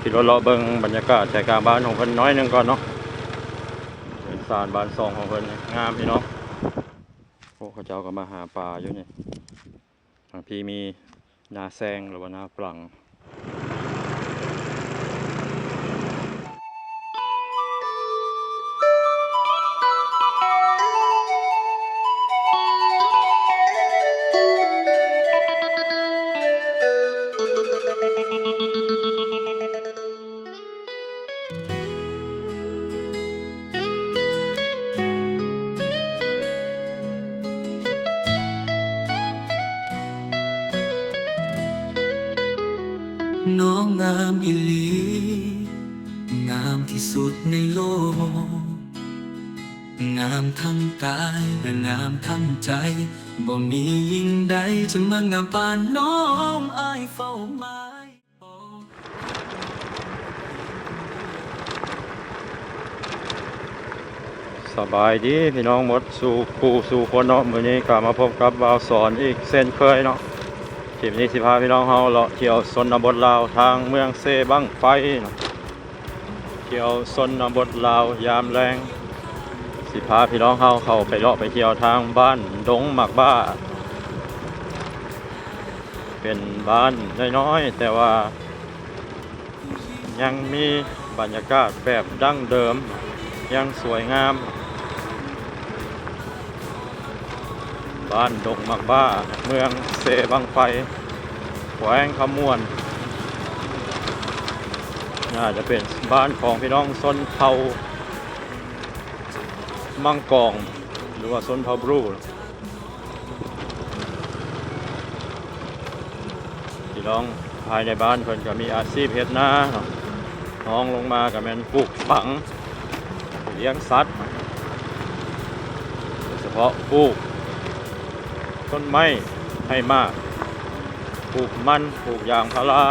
ที่รถเลาะเบิงบรรยากาศใจกลางบ้านของเพิ่นน้อยหนึงก่อนเนาะเป็นสารบ้านซองของเพิ่นนี่งามพี่น้องโอ้เขาเจ้าก็มาหาปลาอยู่นี่ทางพี่มีนาแซงหรือว่านาปลัง งามทั้งกายและงามทั้งใจ บ่มียิ่งใดจะมางามปานน้องอายเฝ้าไม้สบายดีพี่น้องหมดสู่ผู้สู่คนเนาะมื้อนี้ก็มาพบกับบ่าวสอนอีกเส้นเคยเนาะคลิปนี้สิพาพี่น้องเฮาเลาะเที่ยวชนบทลาวทางเมืองเซบังไฟเนาะ เที่ยวชนบทลาวยามแรง สิพาพี่น้องเฮาเข้าไปเลาะไปเที่ยวทางบ้านดงหมักบ้า เป็นบ้านน้อยๆแต่ว่า ยังมีบรรยากาศแบบดั้งเดิม ยังสวยงาม บ้านดงหมักบ้า เมืองเซบังไฟแขวงขมวน น่าจะเป็นบ้านของพี่น้องสนเผามังกอง หรือว่าสนเผาบรูพี่น้องภายในบ้านเพิ่นก็มีอาชีพเฮ็ดนาน้องลงมาก็แมนปลูกฝัง เลี้ยงสัตว์โดยเฉพาะปลูก ต้นไม้ให้มากปลูกมันปลูกยางพารา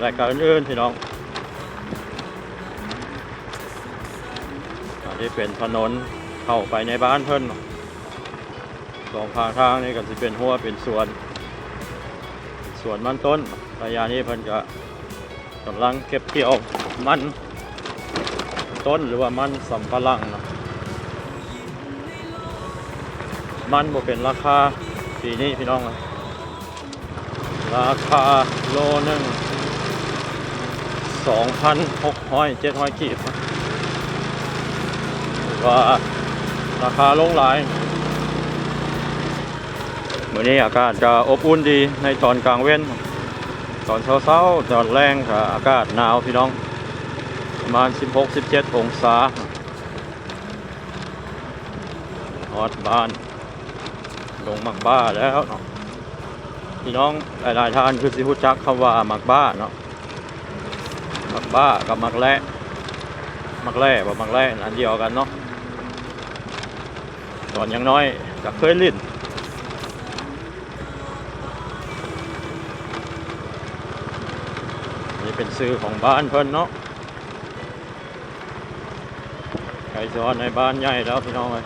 และการอื่นๆพี่น้อง อันนี้เป็นถนนเข้าไปในบ้านเพิ่นสองข้างทางนี่ก็จะเป็นหัวเป็นสวนสวนมันต้นระยะนี้เพิ่นก็กำลังเก็บเกี่ยวมันต้นหรือว่ามันสำปะหลังนะมันบ่เป็นราคาปีนี้พี่น้องอะราคาโลหนึ่งสองพันหกร้อยเจ็ดร้อยกีบ ว่าราคาลงหลายมื้อนี้อากาศจะอบอุ่นดีในตอนกลางเว้น ตอนเช้าๆตอนแรงก็อากาศหนาวพี่น้อง ประมาณ 16-17 องศาฮอดบ้าน ลงมักบ้าแล้วเนาะพี่น้องหลายๆท่านคือสิฮู้จักคำว่ามักบ้าเนาะมักบ้ากับมักแร่มักแร่กับมักแร่อันเดียวกันเนาะ ตอนยังน้อยก็เคยลิ้นนี่เป็นซื้อของบ้านเพิ่นเนาะไก่ซอนในบ้านใหญ่แล้วพี่น้องเลย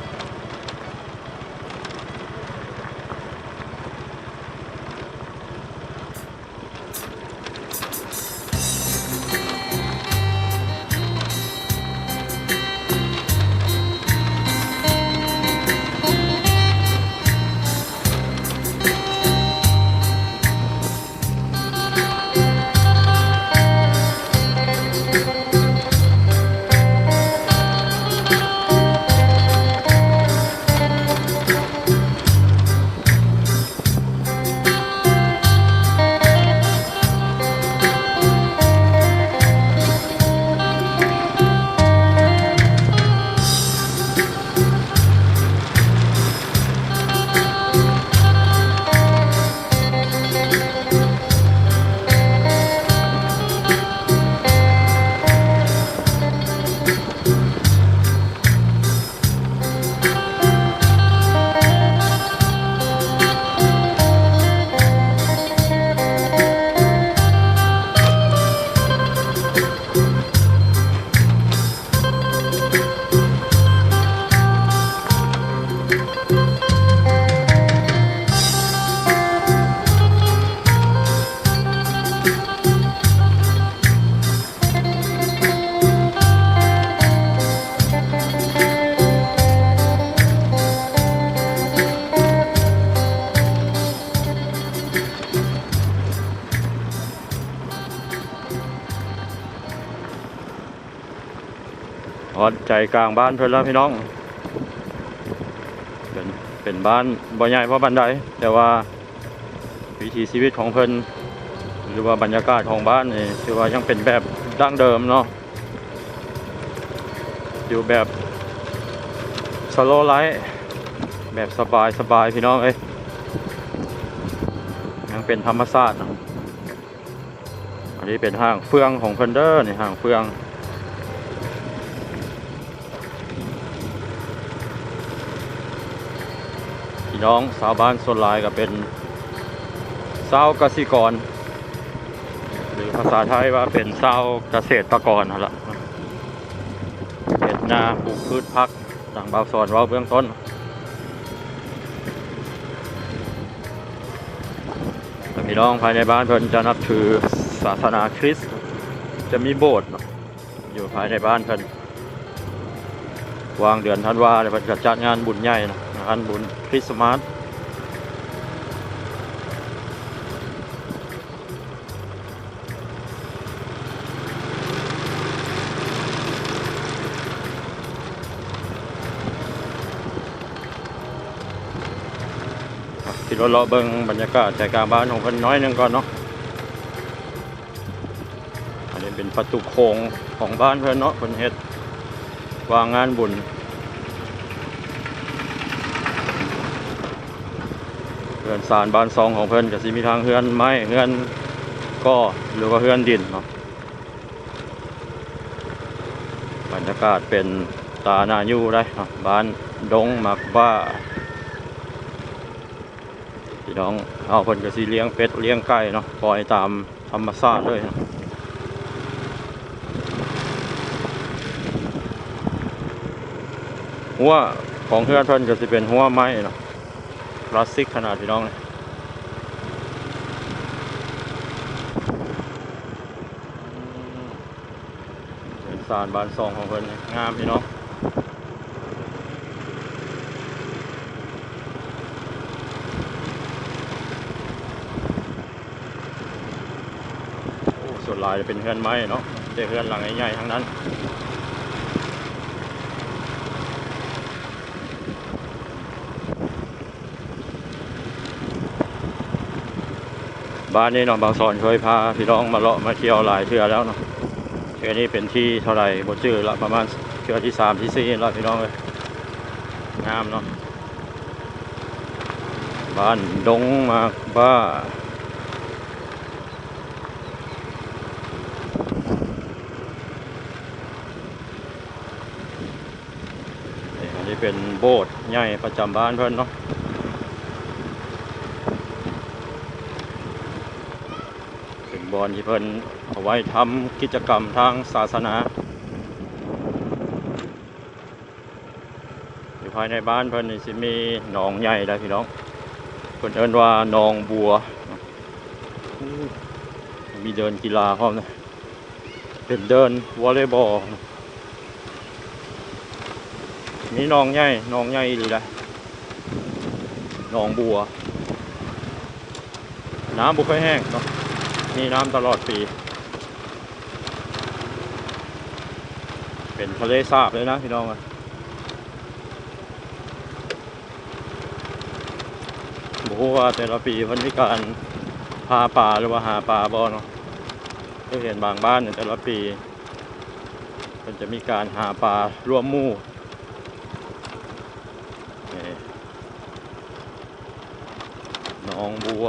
ฮอดใจกลางบ้านเพิ่อนแล้วพี่น้องเป็นเป็นบ้านบ่ใหญ่เพราะบันไดแต่ว่าวิถีชีวิตของเพิ่นหรือว่าบรรยากาศของบ้านนี่ถือว่ายังเป็นแบบดั้งเดิมเนาะอยู่แบบสโลไลท์แบบสบายสบายพี่น้องเอ้ยยังเป็นธรรมชาติอันนี้เป็นห้างเฟืองของเพิ่นเด้อนี่ห้างเฟือง พี่น้องชาวบ้านส่วนหลายก็เป็นชาวเกษตรกร หรือภาษาไทยว่าเป็นชาวเกษตรกรนั่นแหละเห็ดนาปลูกพืชพักดังเบาสอนว่าเบื้องต้นพี่น้องภายในบ้านเพิ่นจะนับถือศาสนาคริสต์จะมีโบสถ์อยู่ภายในบ้านเพิ่นวางเดือนธันวาเพิ่นก็จัดงานบุญใหญ่นะานบุญคริสต์มาสที่รถเลาะเบิ่งบรรยากาศใจกลางบ้านของเพิ่นน้อยนึงก่อนเนาะ อันนี้เป็นประตูโค้งของบ้านเพิ่นเนาะเพิ่นเฮ็ดวางงานบุญ เฮือนสารบ้านซองของเพิ่อนก็สิมีทางเฮือนไม้เฮือนก็หรือว่าเฮือนดินเนาะบรรยากาศเป็นตาหน้าอยู่ได้บ้านดงมักบ้าพี่น้องเอาเพิ่นก็สิเลี้ยงเป็ดเลี้ยงไก่เนาะปล่อยตามธรรมชาติเลยเนาะหัวของเฮือนเพิ่นก็สิเป็นหัวไม้เนาะ คลาสสิกขนาดพี่น้องเลยเป็นสารบานซองของเพิ่นนี่งามพี่น้องส่วนลายจะเป็นเฮือนไม้เนาะแต่เฮือนหลังใหญ่ๆทั้งนั้น บ้านนี้เนาะบางสอนเคยพาพี่น้องมาเลาะมาเที่ยวหลายเทื่อแล้วเนาะเทื่อนี้เป็นที่เท่าไหร่บ่ชื่อละประมาณเทื่อที่สามที่สี่ล้วพี่น้องเลยงามเนาะบ้านดงมากบ้านี่อันนี้เป็นโบสถ์ใหญ่ประจำบ้านเพิ่อนเนาะ เป็น บอลที่เพิ่นเอาไว้ทำกิจกรรมทางศาสนา อยู่ภายในบ้านเพิ่นนี่สิมีหนองใหญ่ได้พี่น้องเพิ่นเอิ้นว่าหนองบัว มีเดินกีฬาพร้อมนะเป็นเดินวอลเลย์บอลมีหนองใหญ่หนองใหญ่ดีละหนองบัว น้ำบุค่อยแห้งเนาะ มีน้ำตลอดปี เป็นทะเลสาบเลยนะพี่น้องอะบอกว่าแต่ละปีมันมีการพาปลาหรือว่าหาปลาบ่เนาะก็เห็นบางบ้านเนี่ยแต่ละปี มันจะมีการหาปลาร่วมมู่นี่หนองบัว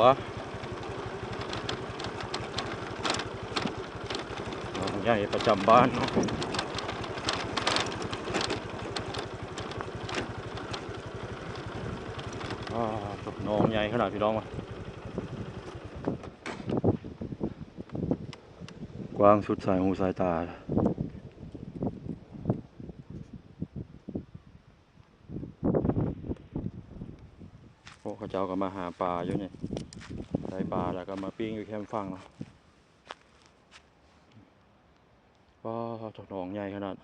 หนองใหญ่ประจำบ้านนาะอ่าหนองใหญ่ขนาดพี่น้องวะกว้างสุดสายหูสายตาโอ้เขาเจ้าก็มาหาปลาอยู่นี่ได้ปลาแล้วก็มาปิ้งอยู่แคมป์ฟังเนาะ ว้าวถนองใหญ่ขนาด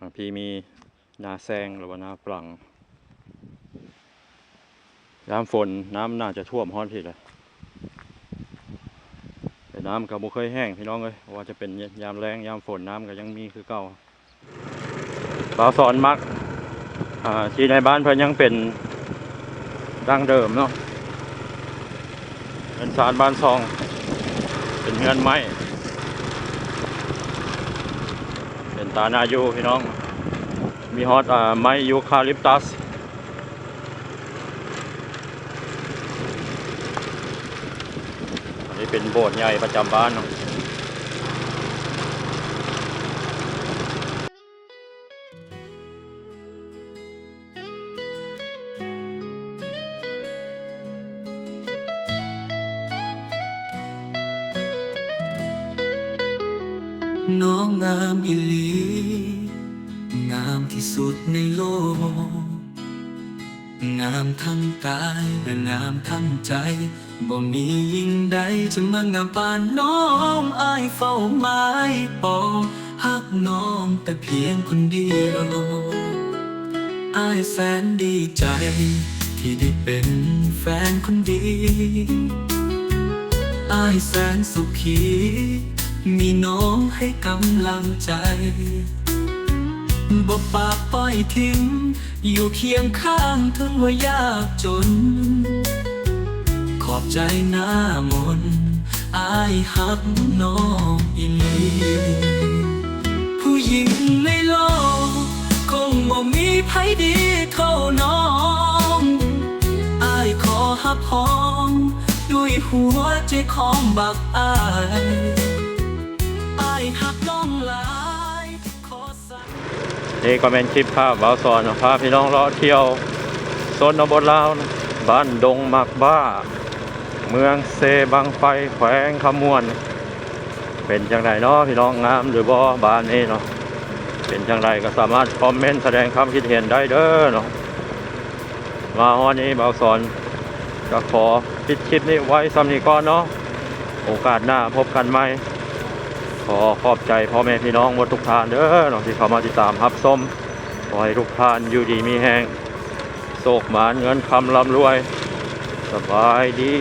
บางทีมีนาแซงหรือว่านาปลังน้ำฝนน้ำน่าจะท่วมห้อนทีเลยเป็นน้ำก็บ่เคยแห้งพี่น้องเอ้ยว่าจะเป็นยามแรงยามฝนน้ำก็ยังมีคือเก่าบ่าวสอนมักอ่าที่ในบ้านเพิ่นยังเป็นดั้งเดิมเนาะ เป็นสารบ้านซอง เป็นเงินไม้เป็นตานายูพี่น้อง มีฮอตไม้ยูคาลิปตัสอันนี้เป็นโบสถ์ใหญ่ประจำบ้านเนาะ น้องงามอิลี งามที่สุดในโลก งามทั้งกายและงามทั้งใจ บ่มียิ่งใดจะมางามปานน้องอายเฝ้าไม้ปองหักน้องแต่เพียงคนเดียวอายแสนดีใจ ที่ได้เป็นแฟนคนดีอายแสนสุขี มีน้องให้กำลังใจบ่ปากปล่อยทิ้ง อยู่เคียงข้างถึงว่ายากจน ขอบใจหน้ามนอายหักน้องอีหลีผู้หญิงในโลก คงบ่มีใครดีเท่าน้องอายขอหับหอมด้วยหัวใจของบักอาย นี่ก็เป็นคลิปภาพบ่าวสอนพาพี่น้องเลาะเที่ยวโซนบลาวบ้านดงมักบ้า เมืองเซบังไฟแขวงขมวน เป็นจังไดเนาะพี่น้องงามหรือบ่บ้านนี้เนาะเป็นจังไดก็สามารถคอมเมนต์แสดงความคิดเห็นได้เด้อเนาะมาฮอนี้บ่าวสอนก็ขอปิดคลิปนี้ไว้ซ้ำนีก่อนเนาะโอกาสหน้าพบกันใหม่ ขอขอบใจพ่อแม่พี่น้องหมดทุกท่านเด้อน้องที่เข้ามาติดตามรับชมขอให้ทุกท่านอยู่ดีมีแหงโศกหมานเงินคำร่ำรวย สบายดี